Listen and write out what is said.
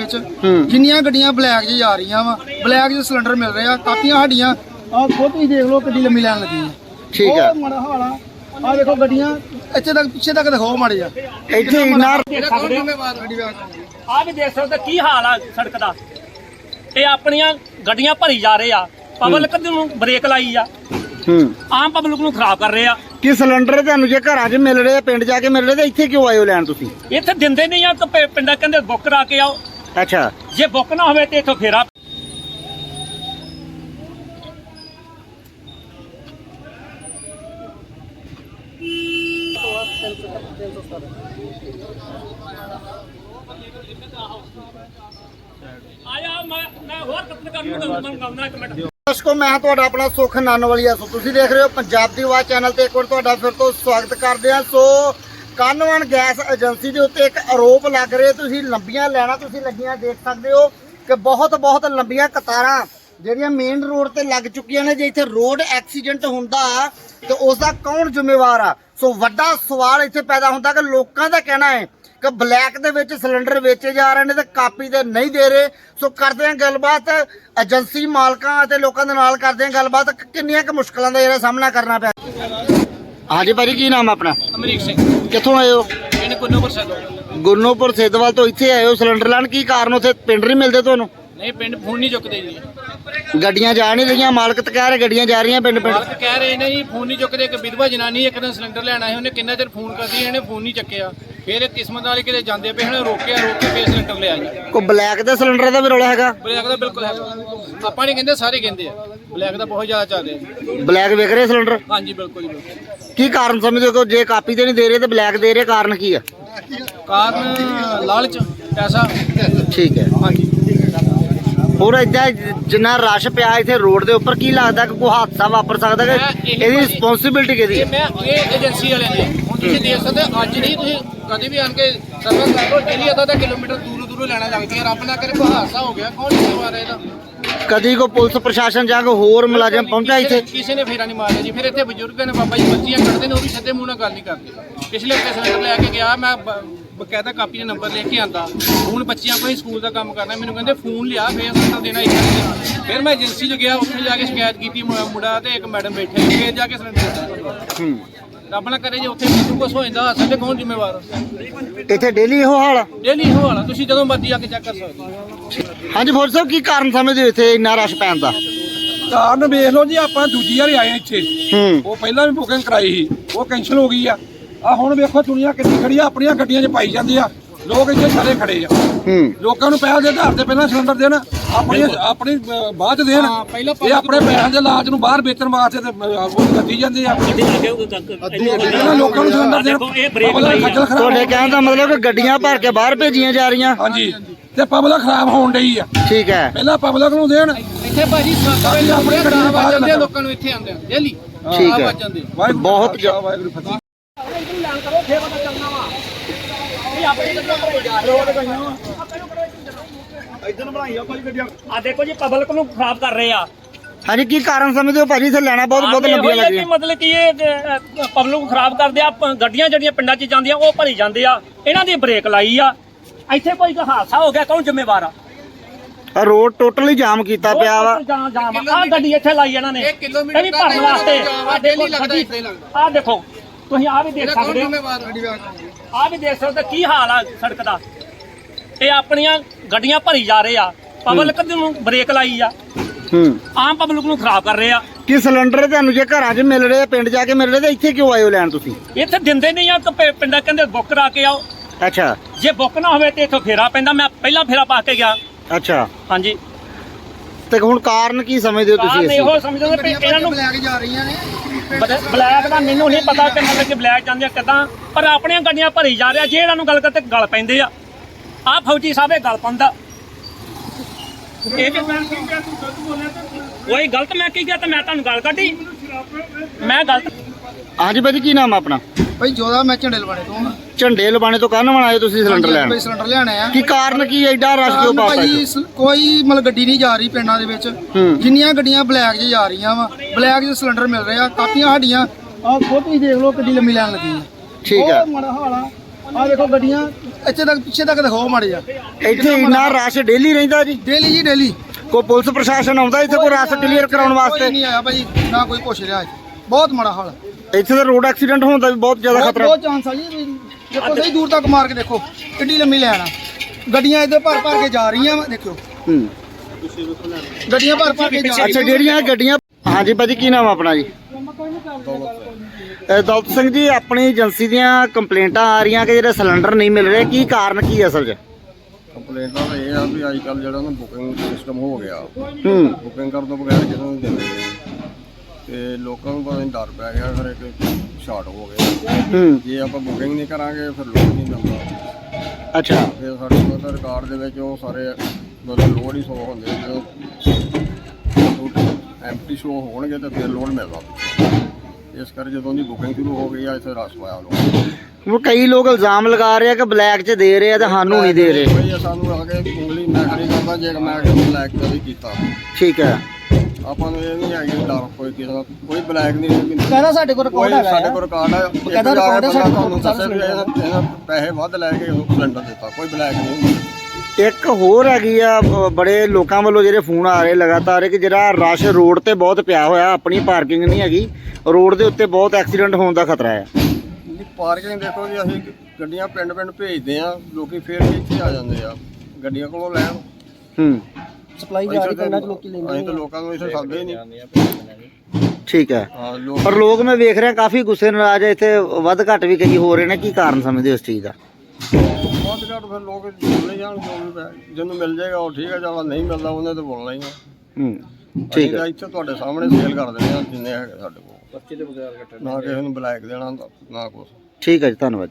ਵਿੱਚ। ਹੂੰ। ਜਿੰਨੀਆਂ ਗੱਡੀਆਂ ਬਲੈਕ 'ਚ ਜਾ ਰਹੀਆਂ ਵਾ ਬਲੈਕ 'ਚ ਸਿਲੰਡਰ ਮਿਲ ਰਿਹਾ ਕਾਪੀਆਂ ਸਾਡੀਆਂ ਆ ਖੁਦ ਹੀ ਦੇਖ ਲਓ ਕਿੱਡੀ ਲੰਮੀ ਲਾਈਨ ਲੱਗੀ ਹੈ ਠੀਕ ਹੈ ਉਹ ਮਾੜਾ ਹਾਲ ਆ। ਆ ਦੇਖੋ ਗੱਡੀਆਂ ਇੱਥੇ ਤੱਕ ਪਿੱਛੇ ਤੱਕ ਦਿਖਾਓ ਮਾੜੇ ਜਾ ਇੱਥੇ ਇੰਨਾ ਆ। ਵੀ ਦੇਖ ਸਕਦੇ ਕੀ ਹਾਲ ਆ ਸੜਕ ਦਾ। ਇਹ ਆਪਣੀਆਂ ਗੱਡੀਆਂ ਭਰੀ ਜਾ ਰਹੇ ਆ। ਪਬਲਿਕ ਨੂੰ ਬ੍ਰੇਕ ਲਾਈ ਆ। ਹੂੰ। ਆਮ ਪਬਲਿਕ ਨੂੰ ਖਰਾਬ ਕਰ ਰਹੇ ਆ। ਕਿ ਸਿਲੰਡਰ ਤੁਹਾਨੂੰ ਜੇ ਘਰਾਂ 'ਚ ਮਿਲ ਰਹੇ ਆ, ਪਿੰਡ ਜਾ ਕੇ ਮਿਲ ਰਹੇ ਤੇ ਇੱਥੇ ਕਿਉਂ ਆਏ ਹੋ ਲੈਣ ਤੁਸੀਂ? ਇੱਥੇ ਦਿੰਦੇ ਨਹੀਂ ਆ ਤਾਂ ਪਿੰਡਾਂ ਕਹਿੰਦੇ ਬੁੱਕ ਕਰਾ ਕੇ ਆਓ। ਅੱਛਾ। ਜੇ ਬੁੱਕ ਨਾ ਹੋਵੇ ਤੇ ਇੱਥੋਂ ਫੇਰਾ ਆਇਆ ਮੈਂ ਮੈਂ ਹੋਰ ਕਤਲ ਕਰਨ ਨੂੰ ਮੰਗਾਉਣਾ ਇੱਕ ਮਿੰਟ। ਦਰਸ਼ਕੋ ਮੈਂ ਤੁਹਾਡਾ ਆਪਣਾ ਸੁਖ ਨਾਨਵਾਲੀਆ ਸੋ ਤੁਸੀਂ ਦੇਖ ਰਹੇ ਹੋ ਪੰਜਾਬ ਦੀ ਆਵਾਜ਼ ਚੈਨਲ ਤੇ ਇੱਕ ਵਾਰ ਤੁਹਾਡਾ ਫਿਰ ਤੋਂ ਸਵਾਗਤ ਕਰਦੇ ਹਾਂ। ਸੋ ਕਾਨਵਨ ਗੈਸ ਏਜੰਸੀ ਦੇ ਉੱਤੇ ਇੱਕ ਆਰੋਪ ਲੱਗ ਰਿਹਾ, ਤੁਸੀਂ ਲੰਬੀਆਂ ਲੈਣਾ ਤੁਸੀਂ ਲੱਗੀਆਂ ਦੇਖ ਸਕਦੇ ਹੋ ਕਿ ਬਹੁਤ ਬਹੁਤ ਲੰਬੀਆਂ ਕਤਾਰਾਂ ਜਿਹੜੀਆਂ ਮੇਨ ਰੋਡ ਤੇ ਲੱਗ ਚੁੱਕੀਆਂ ਨੇ, ਜੇ ਇੱਥੇ ਰੋਡ ਐਕਸੀਡੈਂਟ ਹੁੰਦਾ ਤੇ ਉਸ ਦਾ ਕੌਣ ਜ਼ਿੰਮੇਵਾਰ ਆ? ਸੋ ਵੱਡਾ ਸਵਾਲ ਇੱਥੇ ਪੈਦਾ ਹੁੰਦਾ ਕਿ ਲੋਕਾਂ ਦਾ ਕਹਿਣਾ ਹੈ ਕਿ ਬਲੈਕ ਦੇ ਵਿੱਚ ਸਿਲੰਡਰ ਵੇਚੇ ਜਾ ਰਹੇ ਨੇ ਤੇ ਕਾਪੀ ਦੇ ਨਹੀਂ ਦੇ ਰਹੇ। ਸੋ ਕਰਦੇ ਹਾਂ ਗੱਲਬਾਤ, ਏਜੰਸੀ ਮਾਲਕਾਂ ਅਤੇ ਲੋਕਾਂ ਦੇ ਨਾਲ ਕਰਦੇ ਹਾਂ ਗੱਲਬਾਤ। ਕਿੰਨੀਆਂ ਕੁ ਮੁਸ਼ਕਲਾਂ ਦਾ ਜਿਹੜਾ ਸਾਹਮਣਾ ਕਰਨਾ ਪਿਆ? ਹਾਂਜੀ ਭਾਜੀ ਕੀ ਨਾਮ ਆ ਆਪਣਾ? ਅਮਰੀਕ ਸਿੰਘ। ਕਿੱਥੋਂ ਆਏ ਹੋ? ਇਹਨੇ ਕੋਨੋ ਪਰਸਦ ਗੁਰਨੂਪੁਰ ਸੇਦਵਾਲ ਤੋਂ ਇੱਥੇ ਆਏ ਹੋ ਸਿਲੰਡਰ ਲੈਣ? ਕੀ ਕਾਰਨ ਉੱਥੇ? ਪਿੰਡ ਨਹੀਂ ਮਿਲਦੇ ਤੁਹਾਨੂੰ? ਨਹੀਂ ਪਿੰਡ ਫੋਨ ਨਹੀਂ ਚੁੱਕਦੇ ਜੀ। ਗੱਡੀਆਂ ਜਾ ਨਹੀਂ ਰਹੀਆਂ ਮਾਲਕ ਤਾਂ ਕਹਿ ਰਹੇ ਗੱਡੀਆਂ ਜਾ ਰਹੀਆਂ ਪਿੰਡ ਪਿੰਡ ਮਾਲਕ ਕਹਿ ਰਹੇ ਨੇ ਜੀ ਫੋਨ ਨਹੀਂ ਚੁੱਕਦੇ ਇੱਕ ਵਿਧਵਾ ਜਨਾਨੀ ਇੱਕ ਦਿਨ ਸਿਲੰਡਰ ਲੈਣ ਆਏ ਉਹਨੇ ਕਿੰਨਾ ਚਿਰ ਫੋਨ ਕਰਦੀ ਇਹਨੇ ਫੋਨ ਨਹੀਂ ਚੱਕਿਆ। ਫਿਰ ਇਹ ਕਿਸਮਤ ਵਾਲੇ ਕਿਤੇ ਜਾਂਦੇ ਪਏ ਉਹਨੇ ਰੋਕਿਆ ਰੋਕ ਕੇ ਫੇਰ ਸਿਲੰਡਰ ਲਿਆ ਜੀ। ਕੋਈ ਬਲੈਕ ਦੇ ਸਿਲੰਡਰ ਦਾ ਵੀ ਰੌਲਾ ਹੈਗਾ? ਬਲੈਕ ਦਾ ਬਿਲਕੁਲ ਹੈ ਆਪਾਂ ਨਹੀਂ ਕਹਿੰਦੇ ਸਾਰੇ ਕਹਿੰਦੇ ਆ। ਬਲੈਕ ਦਾ ਬਹੁਤ ਜ਼ਿਆਦਾ ਚੱਲ ਰਿਹਾ। ਬਲੈਕ ਵਿਕ ਰਹੇ ਸਿਲੰਡਰ? ਹਾਂਜੀ ਬਿਲਕੁਲ ਜੀ ਬਿਲਕੁਲ। ਕੀ ਕਾਰਨ ਸਮਝਦੇ ਹੋ ਕਿ ਜੇ ਕਾਪੀ ਤੇ ਨਹੀਂ ਦੇ ਰਹੇ ਤੇ ਬਲੈਕ ਦੇ ਰਹੇ ਕਾਰਨ ਕੀ ਆ? ਕਾਰਨ ਲਾਲਚ ਪੈਸਾ। ਠੀਕ ਹੈ। ਹਾਂਜੀ। ਹੋਰ ਏਦਾਂ ਜਿੰਨਾ ਰਸ਼ ਪਿਆ ਇੱਥੇ ਰੋਡ ਦੇ ਉੱਪਰ ਕੀ ਲੱਗਦਾ ਕਿ ਕੋਈ ਹਾਦਸਾ ਵਾਪਰ ਸਕਦਾ ਕਿ ਇਹਦੀ ਰਿਸਪੌਂਸਿਬਿਲਟੀ ਕਿਹਦੀ ਹੈ? ਮੈਂ ਇਹ ਏਜੰਸੀ ਵਾਲੇ ਨੇ ਹੁਣ ਤੁਸੀਂ ਦੇਖ ਸਕਦੇ ਹੋ, ਅੱਜ ਨਹੀਂ ਤੁਸੀਂ ਕਦੇ ਵੀ ਆਣ ਕੇ ਸਰਵਿਸ ਕਰ ਲਓ ਡੇਲੀ ਅੱਧਾ ਅੱਧਾ ਕਿਲੋਮੀਟਰ ਦੂਰੋਂ ਦੂਰੋਂ ਲੈਣਾ ਲੱਗਦੀਆਂ ਰੱਬ ਨਾ ਕਰੇ ਕੋਈ ਹਾਦਸਾ ਹੋ ਗਿਆ ਕੌਣ ਜ਼ਿੰਮੇਵਾਰ ਹੈ ਇਹਦਾ? ਕਦੀ ਕੋਈ ਪੁਲਿਸ ਪ੍ਰਸ਼ਾਸਨ ਜਾਂ ਕੋਈ ਹੋਰ ਮੁਲਾਜ਼ਮ ਪਹੁੰਚਾ ਇੱਥੇ? ਕਿਸੇ ਨੇ ਫੇਰਾ ਨਹੀਂ ਮਾਰਿਆ ਜੀ। ਫਿਰ ਇੱਥੇ ਬਜ਼ੁਰਗ ਨੇ ਬਾਬਾ ਜੀ ਬੱਚੀਆਂ ਕੱਢਦੇ ਨੇ ਉਹ ਵੀ ਸਿੱਧੇ ਮੂੰਹ ਨਾਲ ਗੱਲ ਨਹੀਂ ਕਰਦੇ। ਪਿਛਲੇ ਹਫ਼ਤੇ ਸਿਲੰਡਰ ਲੈ ਕੇ ਗਿਆ ਮੈਂ ਬਕਾਇਦਾ ਕਾਪੀ ਦਾ ਨੰਬਰ ਲੈ ਕੇ ਆਂਦਾ। ਹੁਣ ਬੱਚਿਆਂ ਕੋਈ ਸਕੂਲ ਦਾ ਕੰਮ ਕਰਨਾ ਮੈਨੂੰ ਕਹਿੰਦੇ ਫੋਨ ਲਿਆ ਫੇਰ ਸਿਲੰਡਰ ਦੇਣਾ ਦੇਣਾ। ਫਿਰ ਮੈਂ ਏਜੰਸੀ 'ਚ ਗਿਆ ਉੱਥੇ ਜਾ ਕੇ ਸ਼ਿਕਾਇਤ ਕੀਤੀ ਮੁੰਡਾ ਤੇ ਇੱਕ ਮੈਡਮ ਬੈਠੇ ਫੇਰ ਜਾ ਕੇ ਸਿਲੰਡਰ ਦਿੱਤਾ ਹੂੰ। ਰੱਬ ਨਾ ਕਰੇ ਜੇ ਉੱਥੇ ਮੈਨੂੰ ਕੁਛ ਹੋ ਜਾਂਦਾ ਸਾਡੇ ਕੌਣ ਜ਼ਿੰਮੇਵਾਰ? ਇੱਥੇ ਡੇਲੀ ਇਹੋ ਹਾਲ ਆ? ਡੇਲੀ ਇਹੋ ਹਾਲ ਆ ਤੁਸੀਂ ਜਦੋਂ ਮਰਜ਼ੀ ਆ ਕੇ ਚੈੱਕ ਕਰ ਸਕਦੇ ਹੋ। ਹਾਂਜੀ ਫੌਜ ਸਾਹਿਬ ਕੀ ਕਾਰਨ ਸਮਝਦੇ ਹੋ ਇੱਥੇ ਇੰਨਾ ਰਸ਼ ਪੈਣ ਦਾ? ਕਾਰਨ ਵੇਖ ਲਓ ਜੀ ਆਪਾਂ ਦੂਜੀ ਵਾਰੀ ਆਏ ਹਾਂ ਇੱਥੇ। ਹੂੰ। ਉਹ ਪਹਿਲਾਂ ਵੀ ਬੁਕਿੰਗ ਕਰਾਈ ਸੀ ਉਹ ਕੈਂਸਲ ਹੋ ਗਈ ਆ। ਆ ਹੁਣ ਵੇਖੋ ਦੁਨੀਆ ਕਿੰਨੀ ਖੜੀ ਆ ਆਪਣੀਆਂ ਗੱਡੀਆਂ 'ਚ ਪਾਈ ਜਾਂਦੀ ਆ। ਲੋਕ ਇੱਥੇ ਸਾਰੇ ਖੜੇ ਆ। ਹੂੰ। ਲੋਕਾਂ ਨੂੰ ਪੈਸੇ ਦੇ ਆਧਾਰ ਤੇ ਪਹਿਲਾਂ ਸਿਲੰਡਰ ਦੇਣ। ਆਪਣੀ ਆਪਣੀ ਬਾਅਦ ਚ ਦੇਣ। ਹਾਂ, ਪਹਿਲਾਂ ਇਹ ਆਪਣੇ ਪੈਸਿਆਂ ਦੇ ਲਾਜ ਨੂੰ ਬਾਹਰ ਵੇਚਣ ਵਾਸਤੇ ਤੇ ਉਹ ਕੱਢੀ ਜਾਂਦੇ ਆ। ਇਹਨਾਂ ਲੋਕਾਂ ਨੂੰ ਸਿਲੰਡਰ ਦੇਣ। ਦੇਖੋ, ਇਹ ਬ੍ਰੇਕ ਪਬਲਿਕ ਲਾਈ ਆ। ਖੱਜਲ ਖਰਾਬ ਤੁਹਾਡੇ ਕਹਿਣ ਦਾ ਮਤਲਬ ਕਿ ਗੱਡੀਆਂ ਭਰ ਕੇ ਬਾਹਰ ਭੇਜੀਆਂ ਜਾ ਰਹੀਆਂ। ਹਾਂਜੀ ਤੇ ਪਬਲਿਕ ਖਰਾਬ ਹੋਣ ਡਈ ਆ। ਠੀਕ ਹੈ। ਪਹਿਲਾਂ ਪਬਲਿਕ ਨੂੰ ਦੇਣ। ਇੱਥੇ ਭਾਜੀ ਵਜੇ ਆਪਣੇ ਗੱਡੀਆਂ ਵੱਜ ਜਾਂਦੇ ਆ ਲੋਕਾਂ ਨੂੰ ਇੱਥੇ ਆਉਂਦੇ ਆ। ਡੇਲੀ ਠੀਕ ਹੈ। ਵੱਜ ਜਾਂਦੇ ਆ। ਵਾਹਿਗੁਰੂ ਬਹੁਤ ਜੀ ਕਾ ਖਾਲਸਾ, ਵਾਹਿਗੁਰੂ ਫਤਿਹ। ਆ ਦੇਖੋ ਜੀ ਪਬਲਿਕ ਨੂੰ ਖਰਾਬ ਕਰ ਰਹੇ ਆ। ਹਾਂਜੀ ਕੀ ਕਾਰਨ ਸਮਝਦੇ ਹੋ ਭਾਜੀ? ਇੱਥੇ ਲੈਣਾ ਬਹੁਤ ਬਹੁਤ ਆਹ ਲੰਬੀਆਂ ਇਹੋ ਹੀ ਆ ਕਿ ਲੱਗੀਆਂ ਮਤਲਬ ਕਿ ਇਹ ਪਬਲਿਕ ਨੂੰ ਖਰਾਬ ਕਰਦੇ ਆ। ਪ- ਗੱਡੀਆਂ ਜਿਹੜੀਆਂ ਪਿੰਡਾਂ 'ਚ ਜਾਂਦੀਆਂ ਉਹ ਭਰੀ ਜਾਂਦੇ ਆ। ਇਹਨਾਂ ਦੀ ਬ੍ਰੇਕ ਲਾਈ ਆ। ਇੱਥੇ ਕੋਈ ਹਾਦਸਾ ਹੋ ਗਿਆ ਕੌਣ ਜ਼ਿੰਮੇਵਾਰ ਆ? ਆਹ ਰੋਡ ਟੋਟਲੀ ਜਾਮ ਕੀਤਾ ਪਿਆ ਵਾ। ਜਾਂ ਜਾਂ ਆ। ਗੱਡੀ ਇੱਥੇ ਲਾਈ ਇਹਨਾਂ ਨੇ। ਇੱਕ ਕਿਲੋਮੀਟਰ ਇਹ ਵੀ ਭਰਨ ਵਾਸਤੇ। ਆ ਦੇਖੋ daily ਲੱਗਦਾ ਗੱਡੀ ਇੱਥੇ ਲੱਗਦਾ। ਆ ਦੇਖੋ ਤੁਸੀਂ ਆ ਵੀ ਦੇਖ ਸਕਦੇ ਹੋ। ਜ਼ਿੰਮੇਵਾਰ ਆ ਵੀ ਦੇਖ ਸਕਦੇ ਹੋ ਕੀ ਹਾਲ ਆ ਸੜਕ ਦਾ। ਇਹ ਆਪਣੀਆਂ ਗੱਡੀਆਂ ਭਰੀ ਜਾ ਰਹੇ ਆ। ਪਬਲਿਕ ਨੂੰ ਬ੍ਰੇਕ ਲਾਈ ਆ। ਹੂੰ। ਆਮ ਪਬਲਿਕ ਨੂੰ ਖਰਾਬ ਕਰ ਰਹੇ ਆ। ਕਿ ਸਿਲੰਡਰ ਤੁਹਾਨੂੰ ਜੇ ਘਰਾਂ 'ਚ ਮਿਲ ਰਹੇ ਆ, ਪਿੰਡ ਜਾ ਕੇ ਮਿਲ ਰਹੇ ਤੇ ਇੱਥੇ ਕਿਉਂ ਆਏ ਹੋ ਲੈਣ ਤੁਸੀਂ? ਇੱਥੇ ਦਿੰਦੇ ਨਹੀਂ ਆ ਤਾਂ ਪਿ- ਪਿੰਡਾਂ ਕਹਿੰਦੇ ਬੁੱਕ ਕਰਾ ਕੇ ਆਓ। ਅੱਛਾ। ਜੇ ਬੁੱਕ ਨਾ ਹੋਵੇ ਤੇ ਇੱਥੋਂ ਫੇਰਾ ਪੈਂਦਾ। ਮੈਂ ਪਹਿਲਾਂ ਫੇਰਾ ਪਾ ਕੇ ਗਿਆ। ਅੱਛਾ। ਹਾਂਜੀ। ਤੇ ਹੁਣ ਕਾਰਨ ਕੀ ਸਮਝਦੇ ਹੋ ਤੁਸੀਂ ਕਾਰਨ ਇਸ तो ਇਹੋ ਸਮਝਦੇ ਨੇ ਵੀ ਇਹਨਾਂ ਨੂੰ ਬਲੈਕ ਜਾ ਰਹੀਆਂ ਨੇ। ਬਲ- ਬਲੈਕ ਦਾ ਮੈਨੂੰ ਨਹੀਂ ਪਤਾ ਕਿ ਮਤਲਬ ਕਿ ਬਲੈਕ ਜਾਂਦੇ ਆ ਕਿਦਾਂ ਪਰ ਆਪਣੀਆਂ ਗੱਡੀਆਂ ਭਰੀ ਜਾ ਰਿਹਾ ਜੇ ਇਹਨਾਂ ਨੂੰ ਗੱਲ ਕਰਤੇ ਗੱਲ ਪੈਂਦੇ ਆ। ਆ ਫੌਜੀ ਸਾਹਿਬ ਇਹ ਗੱਲ ਪਾਉਂਦਾ ਇਹ ਤੇ ਮੈਂ ਕੀ ਕਿਹਾ ਤੂੰ ਗਲਤ ਬੋਲਿਆ ਤੇ ਕੋਈ ਗਲਤ ਮੈਂ ਕੀ ਕਿਹਾ ਤੇ ਮੈਂ ਤੁਹਾਨੂੰ ਗੱਲ ਕੱਢੀ। ਮੈਂ ਗਲਤ ਹਾਂਜੀ ਭਾਜੀ ਕੀ ਨਾਮ ਆ ਆਪਣਾ? ਭਾਈ ਜੋਦਾ ਮੈਂ ਝੰਡੇ ਲਵਾਣੇ ਤੋਂ। ਹਾਂ। ਝੰਡੇ ਲਵਾਣੇ ਤੋਂ ਕਾਹਨ ਆਏ ਤੁਸੀਂ ਸਿਲੰਡਰ ਲੈਣ? ਭਾਈ ਸਿਲੰਡਰ ਲੈਣੇ ਆ। ਕੀ ਕਾਰਨ ਕੀ ਐਡਾ ਰਸ਼ ਕਿਉਂ ਕਾਰਨ ਪਾਤਾ ਭਾਈ ਸ- ਕੋਈ ਮਤਲਬ ਗੱਡੀ ਨਹੀਂ ਜਾ ਰਹੀ ਪਿੰਡਾਂ ਦੇ ਵਿੱਚ। ਜਿੰਨੀਆਂ ਗੱਡੀਆਂ ਬਲੈਕ 'ਚ ਜਾ ਰਹੀਆਂ ਵਾ ਬਲੈਕ 'ਚ ਸਿਲੰਡਰ ਮਿਲ ਰਿਹਾ ਕਾਪੀਆਂ ਸਾਡੀਆਂ ਆ ਖੁਦ ਹੀ ਦੇਖ ਲਓ ਕਿੱਡੀ ਲੰਮੀ ਲਾਈਨ ਲੱਗੀ ਠੀਕ ਹੈ ਉਹ ਮਾੜਾ ਹਾਲ ਆ। ਆ ਦੇਖੋ ਗੱਡੀਆਂ ਇੱਥੇ ਤੱਕ ਪਿੱਛੇ ਤੱਕ ਦਿਖਾਓ ਮਾੜੇ ਆ ਇੱਥੇ ਇੰਨਾ ਰਸ਼ ਡੇਲੀ ਰਹਿੰਦਾ ਜੀ। ਡੇਲੀ ਜੀ ਡੇਲੀ। ਕੋਈ ਪੁਲਿਸ ਪ੍ਰਸ਼ਾਸਨ ਆਉਂਦਾ ਇੱਥੇ ਕੋਈ ਰਸ਼ ਕਲੀਅਰ ਕਰਾਉਣ ਕੋਈ ਵਾਸਤੇ? ਨਹੀਂ ਆਇਆ ਭਾਜੀ ਨਾ ਕੋਈ ਪੁੱਛ ਰਿਹਾ ਬਹੁਤ ਮਾੜਾ ਹਾਲ ਹੈ। ਇੱਥੇ ਤਾਂ ਰੋਡ ਐਕਸੀਡੈਂਟ ਹੋਣ ਦਾ ਵੀ ਬਹੁਤ ਜ਼ਿਆਦਾ ਬਹੁਤ ਖਤਰਾ। ਬਹੁਤ ਚਾਂਸ ਆ ਜੀ। ਦੇਖੋ ਸਹੀ ਦੂਰ ਤੱਕ ਮਾਰ ਕੇ ਦੇਖੋ। ਕਿੱਡੀ ਲੰਮੀ ਲੈਣ ਆ। ਗੱਡੀਆਂ ਇੱਧਰ ਭਰ ਭਰ ਕੇ ਜਾ ਰਹੀਆਂ ਵਾ ਦੇਖੋ ਹੂੰ। ਗੱਡੀਆਂ ਭਰ ਭਰ ਕੇ ਜਾ ਅੱਛਾ ਜਿਹੜੀਆਂ ਗੱਡੀਆਂ ਹਾਂਜੀ ਭਾਜੀ ਕੀ ਨਾਮ ਆ ਆਪਣਾ ਜੀ? ਦੌਲਤ ਸਿੰਘ ਜੀ ਆਪਣੀ ਏਜੰਸੀ ਦੀਆਂ ਕੰਪਲੇਂਟਾਂ ਆ ਰਹੀਆਂ ਕਿ ਜਿਹੜੇ ਸਿਲੰਡਰ ਨਹੀਂ ਮਿਲ ਰਹੇ ਕੀ ਕਾਰਨ ਕੀ ਹੈ ਅਸਲ 'ਚ? ਕੰਪਲੇਂਟਾਂ ਤਾਂ ਇਹ ਆ ਵੀ ਅੱਜ ਕੱਲ ਜਿਹੜਾ ਨਾ ਬੁਕਿੰਗ ਸਿਸਟਮ ਹੋ ਗਿਆ। ਹੂੰ। ਬੁਕਿੰਗ ਕਰਨ ਤੋਂ ਬਗੈਰ ਨੂੰ ਦਿੰਦੇ ਤੇ ਲੋਕਾਂ ਨੂੰ ਪਤਾ ਨਹੀਂ ਡਰ ਪੈ ਗਿਆ ਫਿਰ ਇੱਕ ਸ਼ਾਰਟ ਹੋ ਗਿਆ। ਹੂੰ। ਜੇ ਆਪਾਂ ਬੁਕਿੰਗ ਨਹੀਂ ਕਰਾਂਗੇ ਫਿਰ ਲੋਡ ਨਹੀਂ ਮਿਲਦਾ ਅੱਛਾ। ਫਿਰ ਸਾਡੇ ਕੋਲ ਰਿਕਾਰਡ ਦੇ ਵਿੱਚ ਉਹ ਸਾਰੇ ਮਤਲਬ ਲੋਡ ਹੀ ਸੋ ਹੁੰਦੇ ਜਦੋਂ ਐਮਟੀ ਸ਼ੋ ਹੋਣਗੇ ਤਾਂ ਫਿਰ ਲੋਡ ਮਿਲਦਾ। ਇਸ ਕਰਕੇ ਜਦੋਂ ਦੀ ਬੁਕਿੰਗ ਸ਼ੁਰੂ ਹੋ ਗਈ ਆ ਇੱਥੇ ਰਸ਼ ਪਾਇਆ ਲੋਕ ਉਹ ਕਈ ਲੋਕ ਇਲਜ਼ਾਮ ਲਗਾ ਰਹੇ ਆ ਕਿ ਬਲੈਕ 'ਚ ਦੇ ਰਹੇ ਆ ਤੇ ਸਾਨੂੰ ਨਹੀਂ ਦੇ ਰਹੇ। ਕੋਈ ਸਾਨੂੰ ਆ ਕੇ ਉਂਗਲੀ ਮੈਂ ਖੜੀ ਕਰਦਾ ਜੇ ਮੈਂ ਬਲੈਕ ਕਦੇ ਕੀਤਾ। ਠੀਕ ਹੈ। ਆਪਾਂ ਨੂੰ ਇਹ ਨਹੀਂ ਹੈਗੀ ਡਰ ਕੋਈ ਕਿਸੇ ਦਾ ਕੋਈ ਬਲੈਕ ਨਹੀਂ ਹੈ ਕਿ ਕਹਿੰਦਾ ਸਾਡੇ ਕੋਲ ਕੋਈ ਰਿਕਾਰਡ ਹੈਗਾ ਸਾਡੇ ਕੋਲ ਰਿਕਾਰਡ ਹੈ ਇੱਕ ਕਹਿੰਦਾ ਜਾ ਰਿਕਾਰਡ ਕੇ ਹੈ, ਬੰਦਾ ਸਾਡੇ ਤੁਹਾਨੂੰ ਕੋਲ ਦੱਸੇ ਵੀ ਇਹਦਾ ਇਹਦਾ ਪੈਸੇ ਵੱਧ ਲੈ ਕੇ ਉਹ ਸਿਲੰਡਰ ਦਿੱਤਾ ਕੋਈ ਬਲੈਕ ਨਹੀਂ। ਹੁੰਦਾ ਇੱਕ ਹੋਰ ਹੈਗੀ ਆ ਬੜੇ ਲੋਕਾਂ ਵੱਲੋਂ ਜਿਹੜੇ ਫੋਨ ਆ ਰਹੇ ਲਗਾਤਾਰ ਕਿ ਜਿਹੜਾ ਰਸ਼ ਰੋਡ ਤੇ ਬਹੁਤ ਪਿਆ ਹੋਇਆ ਆਪਣੀ ਪਾਰਕਿੰਗ ਨਹੀਂ ਹੈਗੀ ਰੋਡ ਦੇ ਉੱਤੇ ਬਹੁਤ ਐਕਸੀਡੈਂਟ ਹੋਣ ਦਾ ਖਤਰਾ ਹੈ। ਜੀ ਪਾਰਕਿੰਗ ਦੇਖੋ ਜੀ ਅਸੀਂ ਗੱਡੀਆਂ ਪਿੰਡ ਪਿੰਡ ਭੇਜਦੇ ਆ ਲੋਕੀ ਫੇਰ ਵੀ ਇੱਥੇ ਆ ਜਾਂਦੇ ਆ ਗੱਡੀਆਂ ਕੋਲੋਂ ਲੈਣ। ਹੂੰ। ਸਪਲਾਈ ਜਾ ਰਹੀ ਪਿੰਡਾਂ ਚ ਲੋਕੀ ਲੈਂਦੇ ਅਸੀਂ ਤਾਂ ਲੋਕਾਂ ਨੂੰ ਇੱਥੇ ਸੱਦਦੇ ਹੀ ਨਹੀਂ। ਠੀਕ ਹੈ। ਹਾਂ ਲੋਕ ਪਰ ਲੋਕ ਮੈਂ ਵੇਖ ਰਿਹਾ ਕਾਫੀ ਗੁੱਸੇ ਨਾਰਾਜ਼ ਹੈ ਇੱਥੇ ਵੱਧ ਘੱਟ ਵੀ ਕਈ ਹੋ ਰਹੇ ਨੇ ਕੀ ਕਾਰਨ ਸਮਝਦੇ ਹੋ ਇਸ ਚੀਜ਼ ਦਾ? ਘੱਟ ਫਿਰ ਲੋਕ ਬੋਲੇ ਜਾਣ ਜੋ ਵੀ ਪੈ- ਜਿਹਨੂੰ ਮਿਲ ਜਾਏਗਾ ਉਹ ਠੀਕ ਹੈ ਜਿਹੜਾ ਨਹੀਂ ਮਿਲਦਾ ਉਹਨੇ ਤਾਂ ਬੋਲਣਾ ਹੀ ਆ। ਹੂੰ ਠੀਕ ਹੈ ਹੈ ਇੱਥੇ ਤੁਹਾਡੇ ਸਾਹਮਣੇ ਸੇਲ ਕਰ ਦਿੰਦੇ ਆ ਜਿੰਨੇ ਹੈਗੇ ਸਾਡੇ ਕੋਲ। 25 ਦੇ ਬਗੈਰ ਨਾ ਕਿਸੇ ਨੂੰ ਬਲੈਕ ਦੇਣਾ ਨਾ ਕੁਛ। ਠੀਕ ਹੈ ਜੀ ਧੰਨਵਾਦ